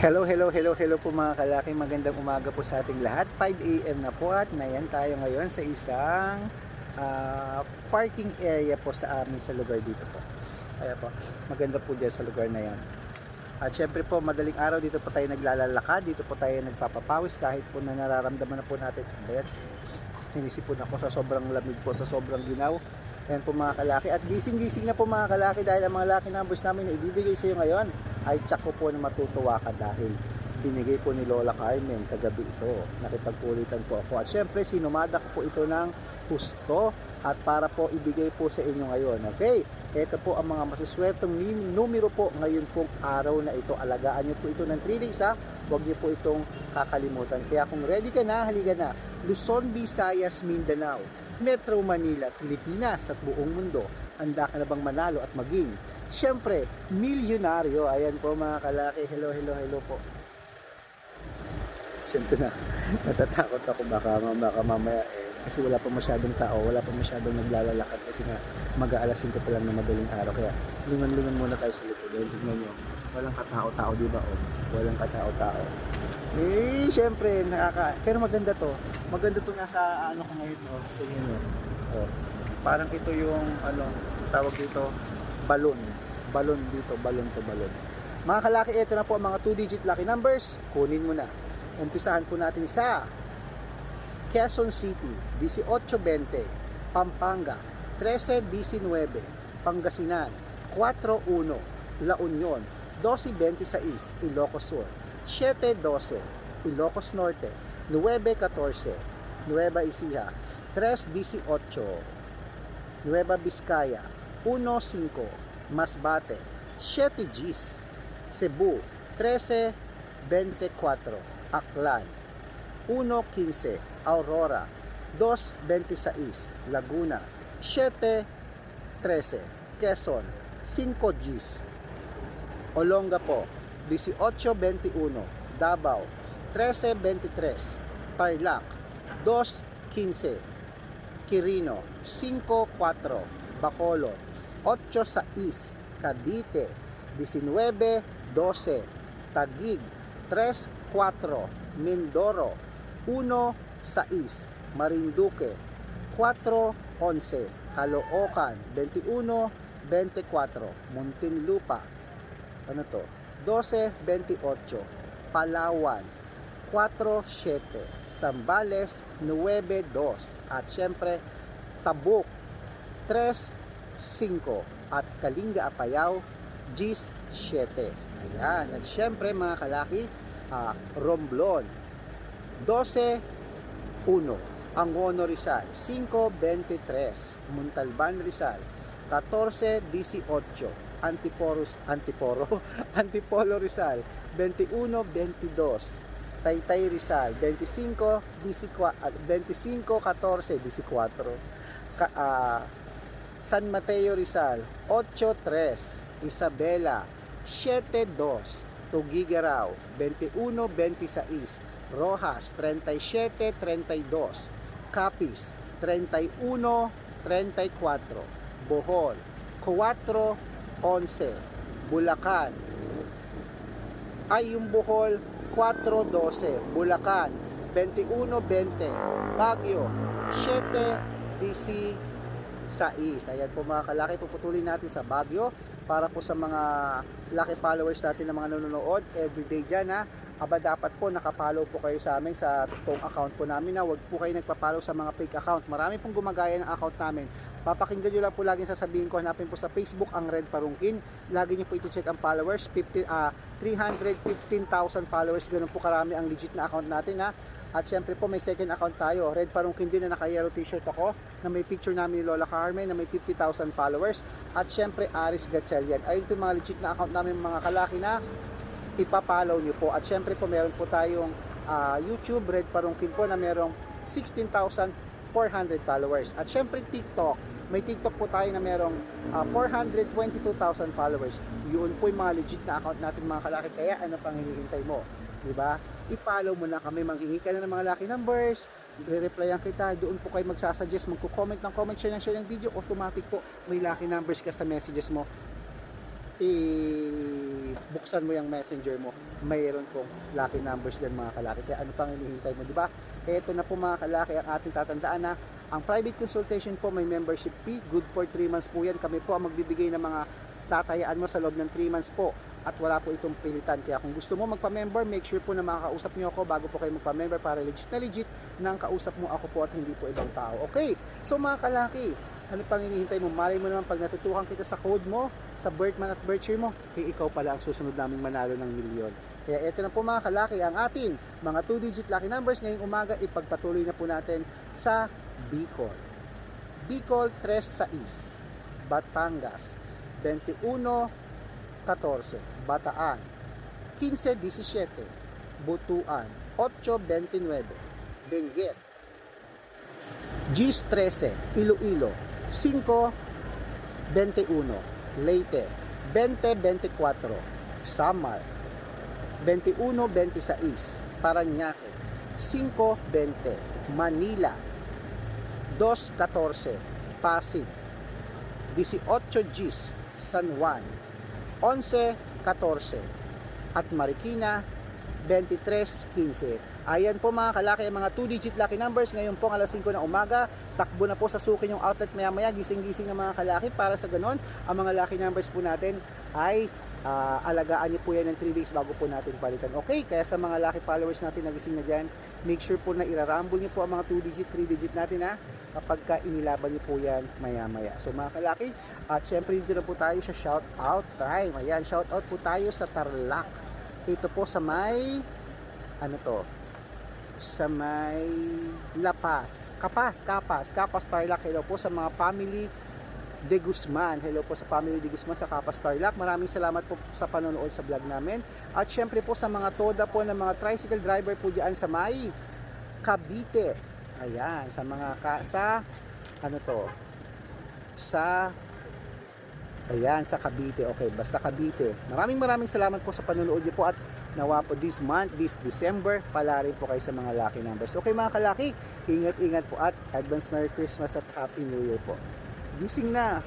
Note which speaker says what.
Speaker 1: Hello, hello, hello, hello po mga kalaki. Magandang umaga po sa ating lahat. 5 a.m. na po at nayan tayo ngayon sa isang ah, parking area po sa amin sa lugar dito po. Kaya po, maganda po dyan sa lugar na yan. At syempre po, madaling araw dito po tayo naglalalakad, dito po tayo nagpapapawis kahit po na nararamdaman na po natin. Ayan, hinisipon ako sa sobrang lamig po, sa sobrang ginaw. Ayan po mga kalaki. At gising-gising na po mga kalaki dahil ang mga lucky numbers namin na ibibigay sa iyo ngayon ay tsak ko po na matutuwa ka dahil binigay po ni Lola Carmen kagabi ito. Nakipagkulitan po ako. At syempre, sinumada ko po ito ng husto at para po ibigay po sa inyo ngayon. Okay? Ito po ang mga masuswertong numero po ngayon pong araw na ito. Alagaan niyo po ito ng 3 days ha. Huwag niyo po itong kakalimutan. Kaya kung ready ka na, halika na. Luzon, Visayas, Mindanao, Metro Manila, Pilipinas at buong mundo. Handa ka na bang manalo at maging Siyempre, milyonaryo. Ayan po mga kalaki. Hello, hello, hello po. Siyempre na, natatakot ako baka, baka mamaya eh, kasi wala pa masyadong tao, wala pa masyadong naglalalakad kasi nga mag-aalas 5 pa lang ng madaling araw. Kaya lingon-lingon muna tayo sa likod. Dahil tignan nyo, walang katao-tao, di ba? Oh, walang katao-tao. Eh, syempre, nakaka... Pero maganda to. Maganda to nasa ano ko ngayon. Oh, tingnan nyo. Oh, parang ito yung, ano, tawag dito, balon. Balon dito, balon to balon. Mga kalaki, ito na po ang mga 2-digit lucky numbers. Kunin mo na. Umpisahan po natin sa Quezon City, 1820, Pampanga, 1319, Pangasinan, 41, La Union, 1226, Ilocos Sur, 712, Ilocos Norte, 914, Nueva Ecija, 318, Nueva Vizcaya, 15, Masbate, 7 Gs, Cebu, 1324, Aklan, 1.15, Aurora, 2.26, Laguna, 7.13, Quezon, 5 Gs, Olongapo, 18.21, Davao, 13.23, Tarlac, 2.15, Quirino, 5.4, Bacolod, 8.6, Cavite, 19.12, Taguig, 3.4, Mindoro, 1.6, Marinduque, 4.11, Caloocan, 21.24, Muntinlupa, ano to, 12.28, Palawan, 4.7, Sambales, 9.2, at syempre, Tabuk, 3.5, at Kalinga Apayao, Gis 7. Ayan. At syempre mga kalaki, ah, Romblon, 12.1. Angono Rizal, 5.23. Montalban Rizal, 14.18. Antiporos, Antiporo, Antipolo Rizal, 21.22. Taytay Rizal, 25, 25, 14, 14. Ka, ah, San Mateo Rizal 8.3, Isabela 7.2, Tugigaraw 21.26, Rojas 37.32, Capiz 31.34, Bohol 4.11, Bulacan. Ay yung Bohol 4.12, Bulacan 21.20, Baguio 7.18, sa 6. Ayan po mga kalaki, puputulin natin sa Baguio para po sa mga lucky followers natin na mga nanonood everyday dyan ha. Aba dapat po nakapollow po kayo sa amin sa totoong account po namin na huwag po kayo nagpapollow sa mga fake account. Marami pong gumagaya ng account namin. Papakinggan nyo lang po laging sasabihin ko hanapin po sa Facebook ang Red Parungkin. Lagi nyo po iti-check ang followers. 15, uh, 315,000 followers. Ganun po karami ang legit na account natin ha at syempre po may second account tayo, Red Parungkin din na naka-yellow t-shirt ako na may picture namin ni Lola Carmen na may 50,000 followers. At syempre Aris Gatchalian. Ayun po yung mga legit na account namin mga kalaki na ipapollow nyo po. At syempre po meron po tayong ah, YouTube Red Parungkin po na merong 16,400 followers. At syempre TikTok, may TikTok po tayo na merong ah, 422,000 followers. Yun po yung mga legit na account natin mga kalaki. Kaya ano pang hinihintay mo? 'Di ba? I-follow mo na kami, manghingi ka na ng mga lucky numbers, re-replyan kita, doon po kayo magsasuggest, magko-comment ng comment, share ng share ng video, automatic po may lucky numbers ka sa messages mo i-buksan mo yung messenger mo, mayroon kong lucky numbers dyan mga kalaki. Kaya ano pang hinihintay mo, di ba? Ito na po mga kalaki ang ating tatandaan na ang private consultation po may membership fee. Good for 3 months po yan. Kami po ang magbibigay ng mga tatayaan mo sa loob ng 3 months po at wala po itong pilitan. Kaya kung gusto mo magpa-member, make sure po na makakausap niyo ako bago po kayo magpa-member para legit na legit nang kausap mo ako po at hindi po ibang tao. Okay, so mga kalaki, ano pang hinihintay mo? Malay mo naman pag natutukan kita sa code mo, sa birth month at year mo, eh ikaw pala ang susunod naming manalo ng milyon. Kaya ito na po mga kalaki, ang ating mga 2-digit lucky numbers ngayong umaga, ipagpatuloy na po natin sa Bicol. Bicol 36, Batangas 21-14, Bataan. 15-17, Butuan 8-29, Benguet. Gis 13, Iloilo. 5-21, Leyte. 20-24, Samar. 21-26, Paranaque. 5-20, Manila. 2-14, Pasig. 18 Gis, San Juan 11-14 at Marikina 23-15. Ayan po mga kalaki ang mga 2-digit lucky numbers ngayon po alas 5 ng umaga. Takbo na po sa sukin yung outlet maya maya. Gising-gising ng mga kalaki para sa ganon. Ang mga lucky numbers po natin ay ah, alagaan niyo po yan ng 3 days bago po natin palitan. Okay, kaya sa mga lucky followers natin na gising na dyan, make sure po na irarumble niyo po ang mga 2 digit, 3 digit natin ha kapag ka inilaban niyo po yan maya maya. So mga kalaki, at syempre dito na po tayo sa shout out time. Ayan, shout out po tayo sa Tarlac. Ito po sa may ano to? Sa may Lapas. Kapas, Kapas, Kapas Tarlac. Hello po sa mga family De Guzman. Hello po sa family De Guzman sa Kapas Tarlac. Maraming salamat po sa panonood sa vlog namin. At syempre po sa mga toda po ng mga tricycle driver po diyan sa may Cavite. Ayan, sa mga ka, sa ano to? Sa Ayan, sa Cavite. Okay, basta Cavite. Maraming maraming salamat po sa panonood niyo po at nawa po this month, this December, pala rin po kayo sa mga lucky numbers. Okay mga kalaki, ingat-ingat po at advance Merry Christmas at Happy New Year po. Gising na!